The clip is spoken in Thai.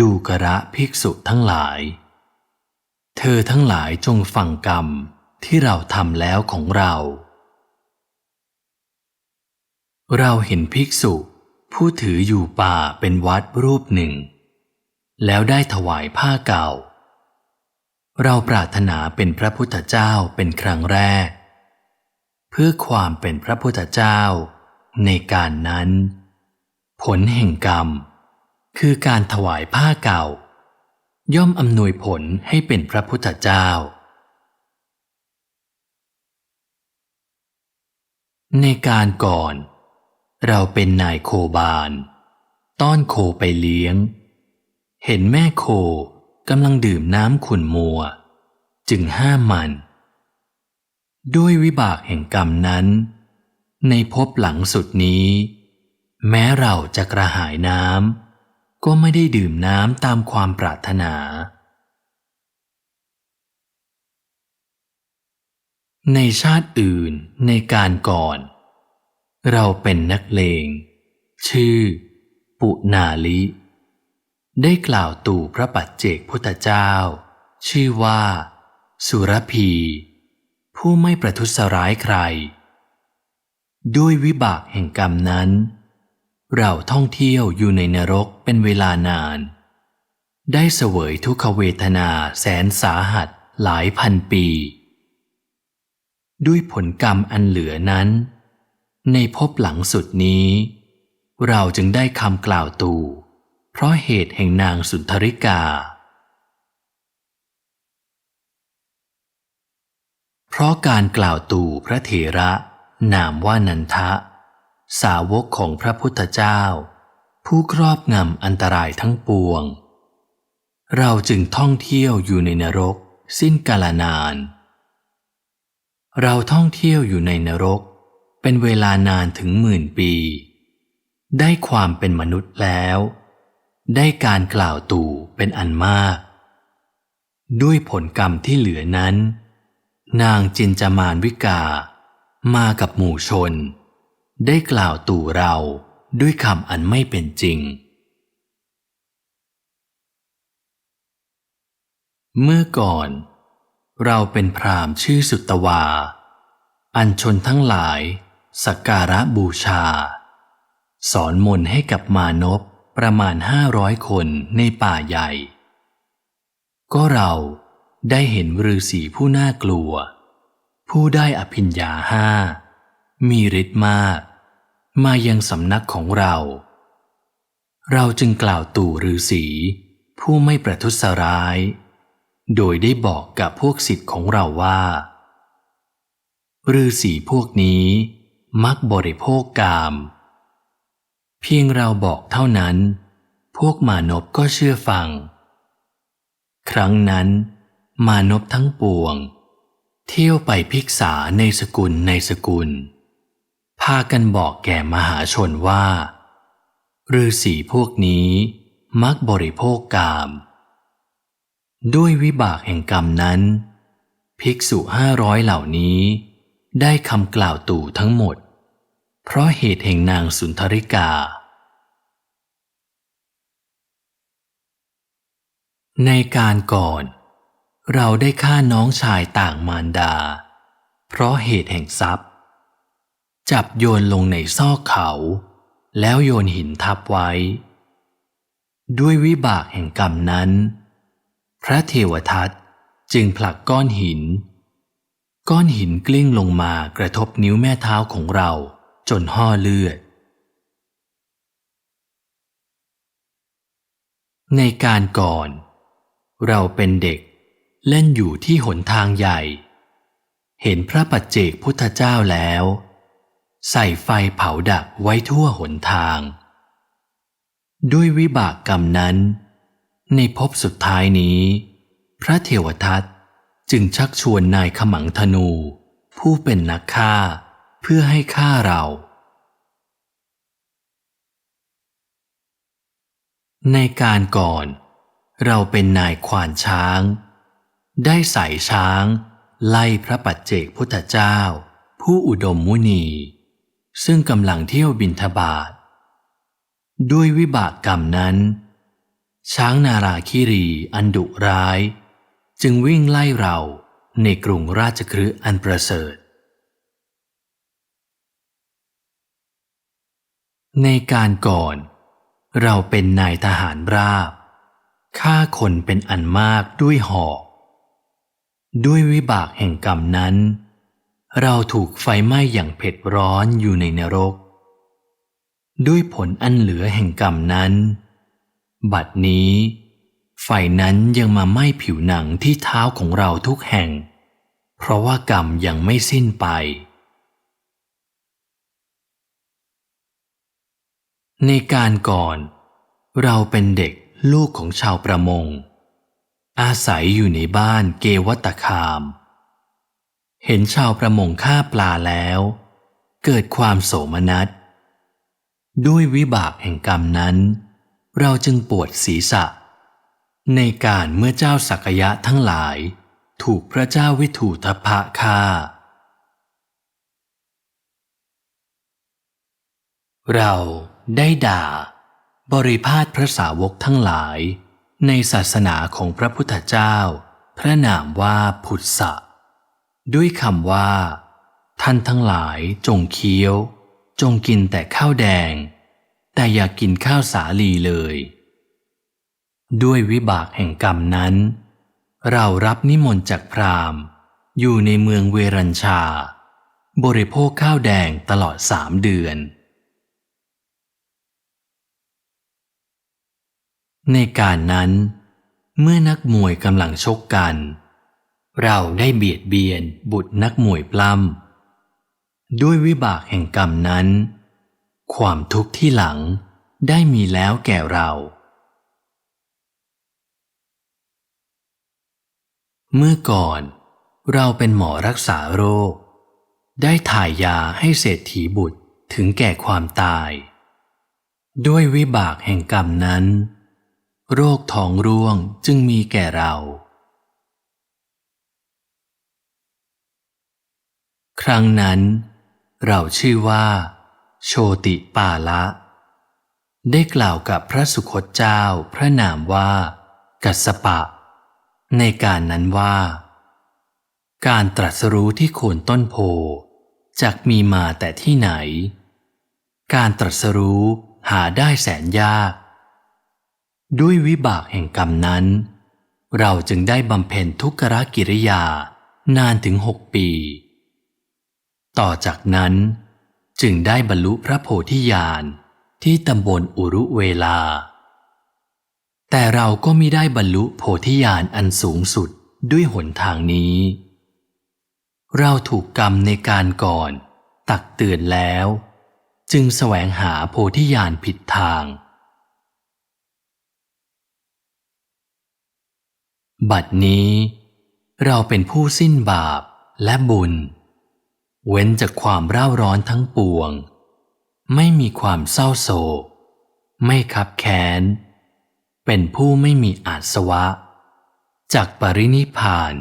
ดูกระภิกษุทั้งหลาย เธอทั้งหลายจงฟังกรรมที่เราทำแล้วของเรา เราเห็นภิกษุผู้ถืออยู่ป่าเป็นวัดรูปหนึ่ง แล้วได้ถวายผ้าเก่า เราปรารถนาเป็นพระพุทธเจ้าเป็นครั้งแรก เพื่อความเป็นพระพุทธเจ้าในการนั้น ผลแห่งกรรม คือการถวายผ้าเก่า ย่อมอำนวยผลให้เป็นพระพุทธเจ้า ในการก่อน เราเป็นนายโคบาลต้อนโคไปเลี้ยง เห็นแม่โคกำลังดื่มน้ำขุ่นมัว จึงห้ามมัน ด้วยวิบากแห่งกรรมนั้น ในภพหลังสุดนี้ แม้เราจะกระหายน้ำ ก็ไม่ได้ดื่มน้ำตามความปรารถนา ในชาติอื่นในการก่อน เราเป็นนักเลง ชื่อ ปุนาลิ ได้กล่าวตู่พระปัจเจกพุทธเจ้า ชื่อว่า สุรพี ผู้ไม่ประทุษร้ายใคร ด้วยวิบากแห่งกรรมนั้น เราท่องเที่ยวอยู่ในนรกเป็นเวลานาน ได้เสวยทุกขเวทนาแสนสาหัสหลายพันปี ด้วยผลกรรมอันเหลือนั้น ในภพหลังสุดนี้ เราจึงได้คำกล่าวตู่เพราะเหตุแห่งนางสุนทริกา เพราะการกล่าวตู่พระเถระ นามว่านันทะ สาวกของพระพุทธเจ้า ผู้ครอบงำอันตรายทั้งปวง เราจึงท่องเที่ยวอยู่ในนรก สิ้นกาลนาน เราท่องเที่ยวอยู่ในนรก เป็นเวลานานถึงหมื่นปี ได้ความเป็นมนุษย์แล้ว ได้การกล่าวตู่เป็นอันมาก ด้วยผลกรรมที่เหลือนั้น นางจินจามานวิกา มากับหมู่ชน ได้กล่าวตู่เราด้วยคำอันไม่เป็นจริง เมื่อก่อน เราเป็นพรามชื่อสุตวา อันชนทั้งหลายสักการะบูชา สอนมนให้กับมานพประมาณห้าร้อยคนในป่าใหญ่ ก็เราได้เห็นฤาษีผู้น่ากลัว ผู้ได้อภิญญาห้ามีฤทธิ์มาก มายังสำนักของเรา เราจึงกล่าวตู่ฤาษีผู้ไม่ประทุษร้าย โดยได้บอกกับพวกศิษย์ของเราว่าฤาษีพวกนี้มักบริโภคกาม เพียงเราบอกเท่านั้น พวกมานพก็เชื่อฟัง ครั้งนั้น มานพทั้งปวง เที่ยวไปพิกษาในสกุลในสกุล พากันบอกแก่มหาชนว่าฤาษีพวกนี้มักบริโภคกาม ด้วยวิบากแห่งกรรมนั้น ภิกษุห้าร้อยเหล่านี้ ได้คำกล่าวตู่ทั้งหมด เพราะเหตุแห่งนางสุนทริกา ในการก่อน เราได้ฆ่าน้องชายต่างมารดา เพราะเหตุแห่งทรัพย์ จับโยนลงในซอกเขา แล้วโยนหินทับไว้ ด้วยวิบากแห่งกรรมนั้น พระเทวทัตจึงผลักก้อนหิน ก้อนหินกลิ้งลงมากระทบนิ้วแม่เท้าของเราจนห่อเลือด ในการก่อน เราเป็นเด็กเล่นอยู่ที่หนทางใหญ่ เห็นพระปัจเจกพุทธเจ้าแล้ว ใส่ไฟเผาดักไว้ทั่วหนทาง ด้วยวิบากกรรมนั้น ในภพสุดท้ายนี้ พระเทวทัตจึงชักชวนนายขมังธนู ผู้เป็นนักฆ่าเพื่อให้ฆ่าเรา ในการก่อน เราเป็นนายควานช้าง ได้ใส่ช้าง ไล่พระปัจเจกพุทธเจ้า ผู้อุดมมุนี ซึ่งกำลังเที่ยวบินทบาทด้วยวิบากกรรมนั้น ช้างนาราคิรีอันดุร้าย จึงวิ่งไล่เราในกรุงราชคฤห์อันประเสริฐ ในการก่อน เราเป็นนายทหารราบฆ่าคนเป็นอันมากด้วยหอก ด้วยวิบากแห่งกรรมนั้น เราถูกไฟไหม้อย่างเผ็ดร้อนอยู่ในนรก ด้วยผลอันเหลือแห่งกรรมนั้น บัดนี้ ไฟนั้นยังมาไหม้ผิวหนังที่เท้าของเราทุกแห่ง เพราะว่ากรรมยังไม่สิ้นไป ในการก่อน เราเป็นเด็กลูกของชาวประมง อาศัยอยู่ในบ้านเกวัตคาม เห็นชาวประมงฆ่าปลาแล้ว เกิดความโสมนัส ด้วยวิบากแห่งกรรมนั้น เราจึงปวดศีรษะ ในการเมื่อเจ้าสักยะทั้งหลาย ถูกพระเจ้าวิถูทพะฆ่า เราได้ด่า บริพาทพระสาวกทั้งหลาย ในศาสนาของพระพุทธเจ้า พระนามว่าพุทธะ ด้วยคำว่า ท่านทั้งหลายจงเคี้ยว จงกินแต่ข้าวแดง แต่อย่ากกินข้าวสาลีเลย ด้วยวิบากแห่งกรรมนั้น เรารับนิมนต์จากพราหมณ์ อยู่ในเมืองเวรัญชา บริโภคข้าวแดงตลอดสามเดือน ในการนั้น เมื่อนักมวยกำลังชกกัน เราได้เบียดเบียนบุตรนักมวยปล้ำด้วยวิบากแห่งกรรมนั้น ความทุกข์ที่หลังได้มีแล้วแก่เรา เมื่อก่อน เราเป็นหมอรักษาโรค ได้ถ่ายยาให้เศรษฐีบุตรถึงแก่ความตาย ด้วยวิบากแห่งกรรมนั้น โรคท้องร่วงจึงมีแก่เรา ครั้งนั้น เราชื่อว่า โชติปาละ ได้กล่าวกับพระสุคตเจ้าพระนามว่า กัสปะ ในการนั้นว่า การตรัสรู้ที่โคนต้นโพจักมีมาแต่ที่ไหน การตรัสรู้หาได้แสนยาก ด้วยวิบากแห่งกรรมนั้น เราจึงได้บำเพ็ญทุกขกิริยานานถึงหกปี ต่อจากนั้นจึงได้บรรลุพระโพธิญาณที่ตำบลอุรุเวลา แต่เราก็มิได้บรรลุโพธิญาณอันสูงสุดด้วยหนทางนี้ เราถูกกรรมในการก่อน ตักเตือนแล้ว จึงแสวงหาโพธิญาณผิดทาง บัดนี้ เราเป็นผู้สิ้นบาปและบุญ เว้นจากความร่าร้อนทั้งปวง ไม่มีความเศร้าโศก ไม่ขับแค้น เป็นผู้ไม่มีอาสวะ จากปรินิพพาน